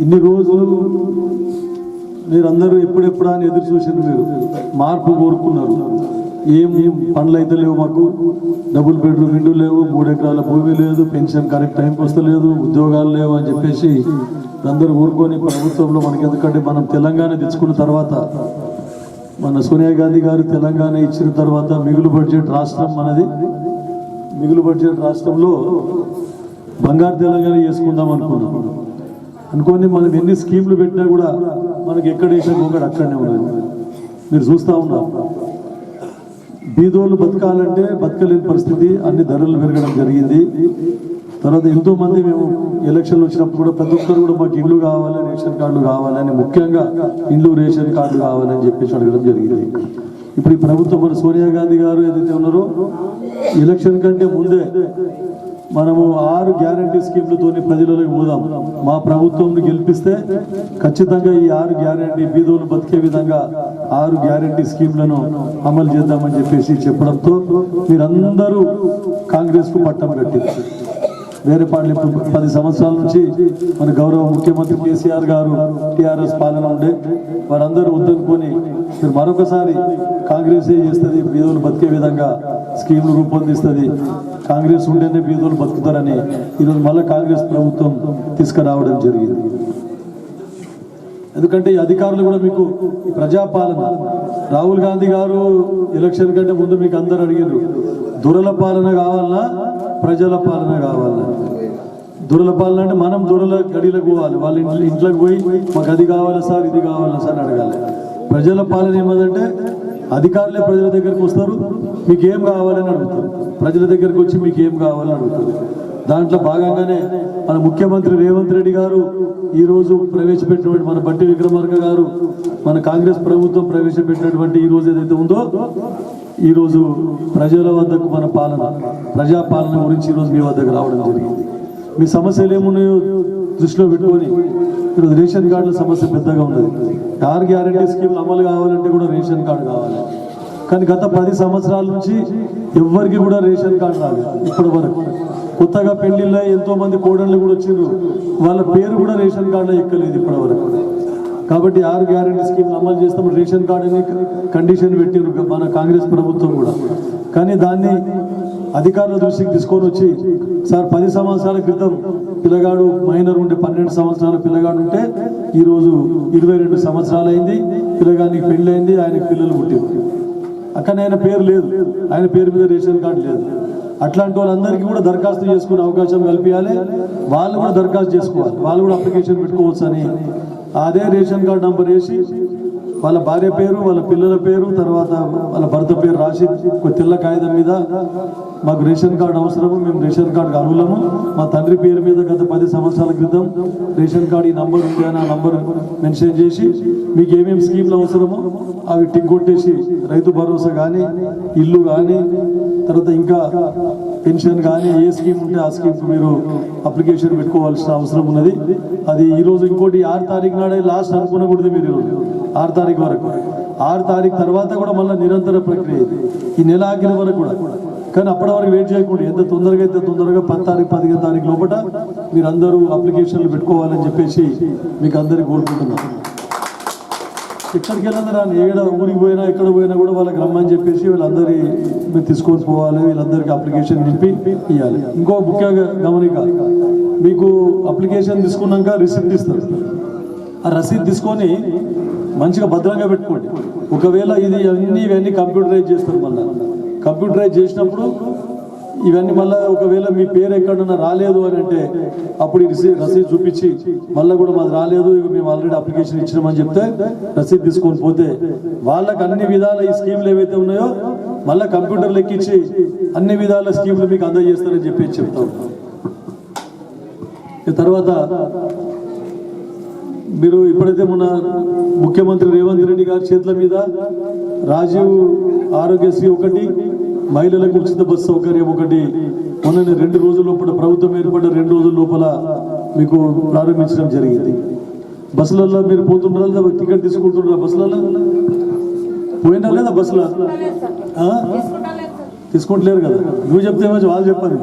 ఇన్ని రోజులు మీరందరూ ఎప్పుడెప్పుడా అని ఎదురు చూసింది మీరు. మార్పు కోరుకున్నారు. ఏం ఏం పనులు అయితే లేవు మాకు. డబుల్ బెడ్రూమ్ ఇండ్లు లేవు మూడు ఎకరాల భూమి లేదు పెన్షన్ కరెక్ట్ టైంకి వస్తలేదు ఉద్యోగాలు లేవు అని చెప్పేసి అందరూ ఊరుకొని ప్రభుత్వంలో మనకి ఎందుకంటే మనం తెలంగాణ తెచ్చుకున్న తర్వాత మన సోనియా గాంధీ గారు తెలంగాణ ఇచ్చిన తర్వాత మిగులు బడ్జెట్ రాష్ట్రం మనది. మిగులు బడ్జెట్ రాష్ట్రంలో బంగారు తెలంగాణ చేసుకుందాం అనుకున్నాం. అనుకోని మనం ఎన్ని స్కీమ్లు పెట్టినా కూడా మనకి ఎక్కడ వేసిన ఒకటి అక్కడనే ఉన్నది మీరు చూస్తూ ఉన్నారు. బీదోళ్ళు బతకాలంటే బతకలేని పరిస్థితి అన్ని ధరలు పెరగడం జరిగింది. తర్వాత ఎంతో మంది మేము ఎలక్షన్లు వచ్చినప్పుడు కూడా ప్రతి ఒక్కరు కూడా మాకు ఇల్లు కావాలి రేషన్ కార్డులు కావాలని ముఖ్యంగా ఇల్లు రేషన్ కార్డు కావాలని చెప్పేసి అడగడం జరిగింది. ఇప్పుడు ఈ ప్రభుత్వం మన సోనియా గాంధీ గారు ఏదైతే ఉన్నారో ఎలక్షన్ కంటే ముందే మనము ఆరు గ్యారంటీ స్కీమ్లతోని ప్రజలలోకి పోదాం. మా ప్రభుత్వం గెలిపిస్తే ఖచ్చితంగా ఈ ఆరు గ్యారంటీ బీదోలు బతికే విధంగా ఆరు గ్యారంటీ స్కీమ్లను అమలు చేద్దామని చెప్పేసి చెప్పడంతో మీరందరూ కాంగ్రెస్కు పట్టం కట్టారు వేరే పార్టీ ఇప్పుడు పది సంవత్సరాల నుంచి మన గౌరవ ముఖ్యమంత్రి కేసీఆర్ గారు టీఆర్ఎస్ పాలన ఉండే వారందరూ వద్దనుకొని మీరు మరొకసారి కాంగ్రెస్ చేస్తుంది? బీదోలు బతికే విధంగా స్కీమ్లు రూపొందిస్తుంది. కాంగ్రెస్ ఉంటేనే బీదోలు బతుకుతారని ఈరోజు మళ్ళీ కాంగ్రెస్ ప్రభుత్వం తీసుకురావడం జరిగింది. ఎందుకంటే ఈ అధికారులు కూడా మీకు ప్రజాపాలన. రాహుల్ గాంధీ గారు ఎలక్షన్ కంటే ముందు మీకు అందరు అడిగారు దురల పాలన కావాలన్నా ప్రజల పాలన కావాలన్నా దురల పాలన అంటే మనం దురల గడిలకు పోవాలి. వాళ్ళ ఇంట్లో ఇంట్లోకి పోయి మాకు అది కావాలా సార్ ఇది కావాలా సార్ అడగాలి. ప్రజల పాలన ఏమదంటే అధికారులే ప్రజల దగ్గరికి వస్తారు మీకు ఏం కావాలని అడుగుతారు. ప్రజల దగ్గరికి వచ్చి మీకు ఏం కావాలని అడుగుతారు. దాంట్లో భాగంగానే మన ముఖ్యమంత్రి రేవంత్ రెడ్డి గారు ఈరోజు ప్రవేశపెట్టినటువంటి మన బట్టి విక్రమార్క గారు మన కాంగ్రెస్ ప్రభుత్వం ప్రవేశపెట్టినటువంటి ఈ రోజు ఏదైతే ఉందో ఈరోజు ప్రజల వద్దకు మన పాలన ప్రజా పాలన గురించి ఈరోజు మీ వద్దకు రావడం జరిగింది. మీ సమస్యలు ఏమున్నాయో దృష్టిలో పెట్టుకొని ఈరోజు రేషన్ కార్డుల సమస్య పెద్దగా ఉన్నది. కార్ గ్యారంటీ స్కీమ్ అమలు కావాలంటే కూడా రేషన్ కార్డు కావాలి. కానీ గత పది సంవత్సరాల నుంచి ఎవ్వరికి కూడా రేషన్ కార్డు రాలేదు ఇప్పటి వరకు కొత్తగా పెళ్ళిళ్ళ ఎంతో మంది కోడళ్ళు కూడా వచ్చిండ్రు. వాళ్ళ పేరు కూడా రేషన్ కార్డులో ఎక్కలేదు ఇప్పటి వరకు కాబట్టి ఆరు గ్యారంటీ స్కీమ్లు అమలు చేస్తాం. రేషన్ కార్డు అని కండిషన్ పెట్టిండ్రు మన కాంగ్రెస్ ప్రభుత్వం కూడా. కానీ దాన్ని అధికారుల దృష్టికి తీసుకొని వచ్చి సార్ పది సంవత్సరాల క్రితం పిల్లగాడు మైనర్ ఉంటే పన్నెండు సంవత్సరాల పిల్లగాడు ఉంటే ఈరోజు ఇరవై రెండు సంవత్సరాలు అయింది పిల్లగానికి పెళ్ళి అయింది ఆయనకి పిల్లలు పుట్టింది అక్కడ ఆయన పేరు లేదు. ఆయన పేరు మీద రేషన్ కార్డు లేదు. అట్లాంటి వాళ్ళందరికీ కూడా దరఖాస్తు చేసుకునే అవకాశం కల్పించాలి. వాళ్ళు కూడా దరఖాస్తు చేసుకోవాలి. వాళ్ళు కూడా అప్లికేషన్ పెట్టుకోవచ్చు అని అదే రేషన్ కార్డు నంబర్ వేసి వాళ్ళ భార్య పేరు వాళ్ళ పిల్లల పేరు తర్వాత వాళ్ళ భర్త పేరు రాసి ఒక తెల్ల కాగితం మీద మాకు రేషన్ కార్డు అవసరము మేము రేషన్ కార్డు అర్హులము. మా తండ్రి పేరు మీద గత పది సంవత్సరాల క్రితం రేషన్ కార్డు ఈ నంబర్ ఉంది అని ఆ నంబర్ మెన్షన్ చేసి మీకు ఏమేమి స్కీమ్లు అవసరమో అవి టిక్ కొట్టేసి రైతు భరోసా కానీ ఇల్లు కానీ తర్వాత ఇంకా పెన్షన్ కానీ ఏ స్కీమ్ ఉంటే ఆ స్కీమ్కి మీరు అప్లికేషన్ పెట్టుకోవాల్సిన అవసరం ఉన్నది. అది ఈరోజు ఇంకోటి ఆరు తారీఖు నాడే లాస్ట్ అనుకునకూడదు మీరు ఈరోజు ఆరు తారీఖు వరకు. ఆరు తారీఖు తర్వాత కూడా మళ్ళీ నిరంతర ప్రక్రియ ఈ నెల ఆఖరి వరకు కూడా. కానీ అప్పటి వరకు వెయిట్ చేయకుండా. ఎంత తొందరగా అయితే తొందరగా పది తారీఖు పదిహేను తారీఖు లోపల మీరు అందరూ అప్లికేషన్లు పెట్టుకోవాలని చెప్పేసి మీకు అందరికీ కోరుకుంటున్నాను. ఎక్కడికి వెళ్ళినా రాని ఏడ ఊరికి పోయినా ఎక్కడ పోయినా కూడా వాళ్ళకి రమ్మని చెప్పేసి వీళ్ళందరి మీరు తీసుకొని పోవాలి వీళ్ళందరికీ అప్లికేషన్ నింపి ఇవ్వాలి ఇంకో ముఖ్యంగా గమనిక మీకు అప్లికేషన్ తీసుకున్నాక రిసిప్ట్ ఇస్తారు. ఆ రసీద్ తీసుకొని మంచిగా భద్రంగా పెట్టుకోండి. ఒకవేళ ఇది అన్ని ఇవన్నీ కంప్యూటరైజ్ చేస్తారు మళ్ళీ. కంప్యూటరైజ్ చేసినప్పుడు ఇవన్నీ మళ్ళీ ఒకవేళ మీ పేరు ఎక్కడన్నా రాలేదు అని అంటే అప్పుడు ఈ రసీద్ రసీద్ చూపించి మళ్ళీ కూడా మాది రాలేదు ఇక మేము ఆల్రెడీ అప్లికేషన్ ఇచ్చినామని చెప్తే రసీద్ తీసుకొని పోతే వాళ్ళకి అన్ని విధాల ఈ స్కీమ్లు ఏవైతే ఉన్నాయో మళ్ళీ కంప్యూటర్లు ఎక్కించి అన్ని విధాల స్కీమ్లు మీకు అందజేస్తారని చెప్పి చెప్తాం. తర్వాత మీరు ఇప్పుడైతే మన ముఖ్యమంత్రి రేవంత్ రెడ్డి గారి చేతుల మీద రాజీవ్ ఆరోగ్యశ్రీ ఒకటి మహిళలకు ఉచిత బస్సు సౌకర్యం ఒకటి. మొన్న రెండు రోజుల లోపల ప్రభుత్వం ఏర్పడ్డ రెండు రోజుల లోపల మీకు ప్రారంభించడం జరిగింది. బస్సులలో మీరు పోతుంటారా లేదా టికెట్ తీసుకుంటున్నారా బస్సులలో పోయినా లేదా బస్సులో? తీసుకుంటలేరు కదా. నువ్వు చెప్తే వాళ్ళు చెప్పాలి?